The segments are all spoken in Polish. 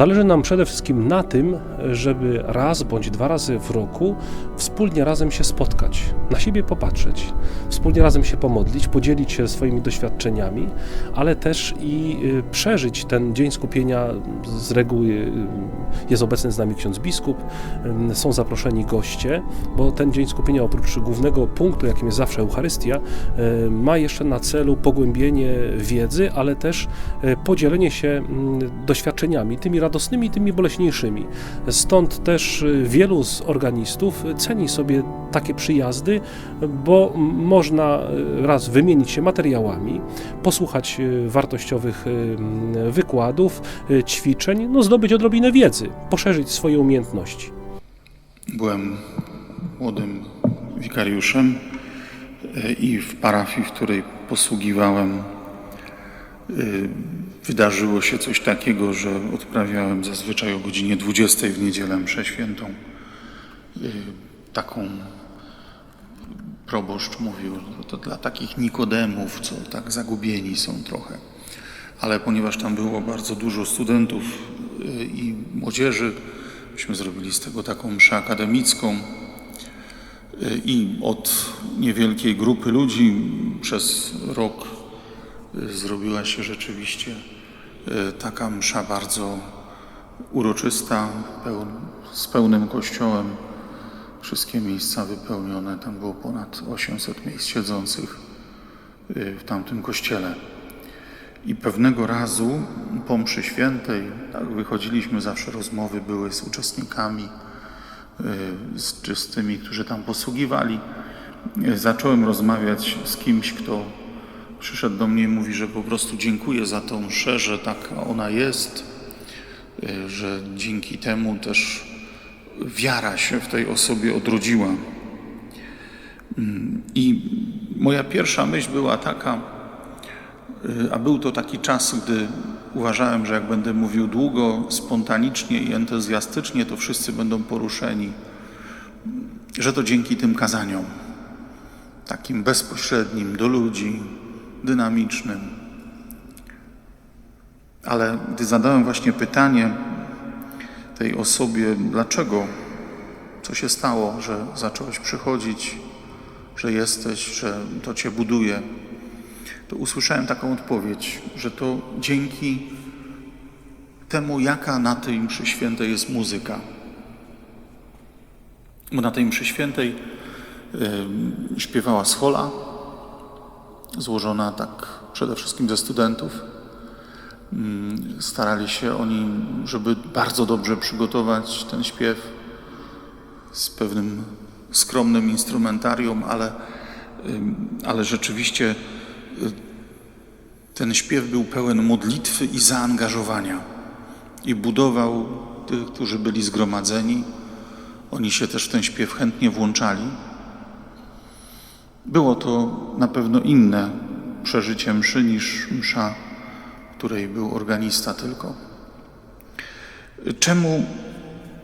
Zależy nam przede wszystkim na tym, żeby raz bądź dwa razy w roku wspólnie razem się spotkać, na siebie popatrzeć, wspólnie razem się pomodlić, podzielić się swoimi doświadczeniami, ale też i y, przeżyć ten dzień skupienia. Z reguły y, jest obecny z nami ksiądz biskup, y, są zaproszeni goście, bo ten dzień skupienia oprócz głównego punktu, jakim jest zawsze Eucharystia, ma jeszcze na celu pogłębienie wiedzy, ale też podzielenie się mm, doświadczeniami, tymi radosnymi, tymi boleśniejszymi. Stąd też y, wielu z organistów ceni sobie takie przyjazdy, bo można y, raz wymienić się materiałami, posłuchać y, wartościowych wykładów, ćwiczeń, no zdobyć odrobinę wiedzy, poszerzyć swoje umiejętności. Byłem młodym wikariuszem i w parafii, w której posługiwałem, wydarzyło się coś takiego, że odprawiałem zazwyczaj o godzinie 20 w niedzielę mszę świętą. E, Taką proboszcz mówił, że to dla takich Nikodemów, co tak zagubieni są trochę. Ale ponieważ tam było bardzo dużo studentów e, i młodzieży, myśmy zrobili z tego taką mszę akademicką y, i od niewielkiej grupy ludzi przez rok y, zrobiła się rzeczywiście y, taka msza bardzo uroczysta, z pełnym kościołem. Wszystkie miejsca wypełnione, tam było ponad 800 miejsc siedzących y, w tamtym kościele. I pewnego razu po mszy świętej, tak wychodziliśmy, zawsze rozmowy były z uczestnikami, y, z, czy z tymi, którzy tam posługiwali. Zacząłem rozmawiać z kimś, kto przyszedł do mnie i mówi, że po prostu dziękuję za tą mszę, że taka ona jest, y, że dzięki temu też wiara się w tej osobie odrodziła. Mm, I moja pierwsza myśl była taka, a był to taki czas, gdy uważałem, że jak będę mówił długo, spontanicznie i entuzjastycznie, to wszyscy będą poruszeni, że to dzięki tym kazaniom, takim bezpośrednim do ludzi, dynamicznym. Ale gdy zadałem właśnie pytanie tej osobie, dlaczego, co się stało, że zacząłeś przychodzić, że jesteś, że to cię buduje, to usłyszałem taką odpowiedź, że to dzięki temu, jaka na tej mszy świętej jest muzyka. Bo na tej mszy świętej y, śpiewała schola, złożona tak przede wszystkim ze studentów. Mm, Starali się oni, żeby bardzo dobrze przygotować ten śpiew z pewnym skromnym instrumentarium, ale, ale rzeczywiście ten śpiew był pełen modlitwy i zaangażowania i budował tych, którzy byli zgromadzeni. Oni się też w ten śpiew chętnie włączali. Było to na pewno inne przeżycie mszy niż msza, której był organista tylko. Czemu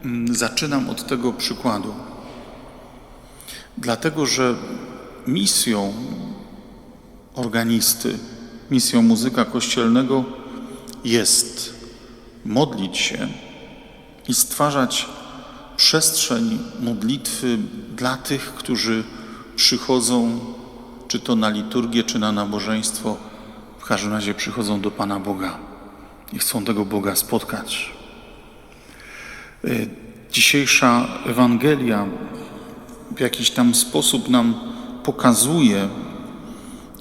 mm, zaczynam od tego przykładu? Dlatego, że misją organisty, misją muzyka kościelnego jest modlić się i stwarzać przestrzeń modlitwy dla tych, którzy przychodzą, czy to na liturgię, czy na nabożeństwo, w każdym razie przychodzą do Pana Boga i chcą tego Boga spotkać. Y, Dzisiejsza Ewangelia w jakiś tam sposób nam pokazuje,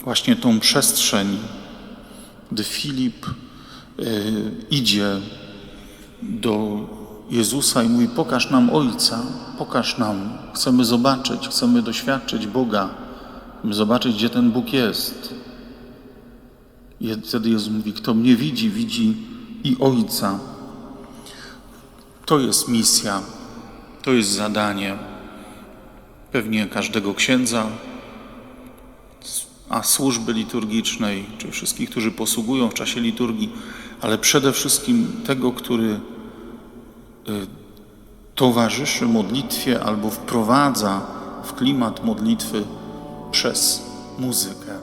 właśnie tą przestrzeń, gdy Filip y, idzie do Jezusa i mówi: Pokaż nam Ojca, pokaż nam, chcemy zobaczyć, chcemy doświadczyć Boga, chcemy zobaczyć, gdzie ten Bóg jest. I wtedy Jezus mówi: Kto mnie widzi, widzi i Ojca. To jest misja, to jest zadanie pewnie każdego księdza, a służby liturgicznej, czy wszystkich, którzy posługują w czasie liturgii, ale przede wszystkim tego, który towarzyszy modlitwie albo wprowadza w klimat modlitwy przez muzykę.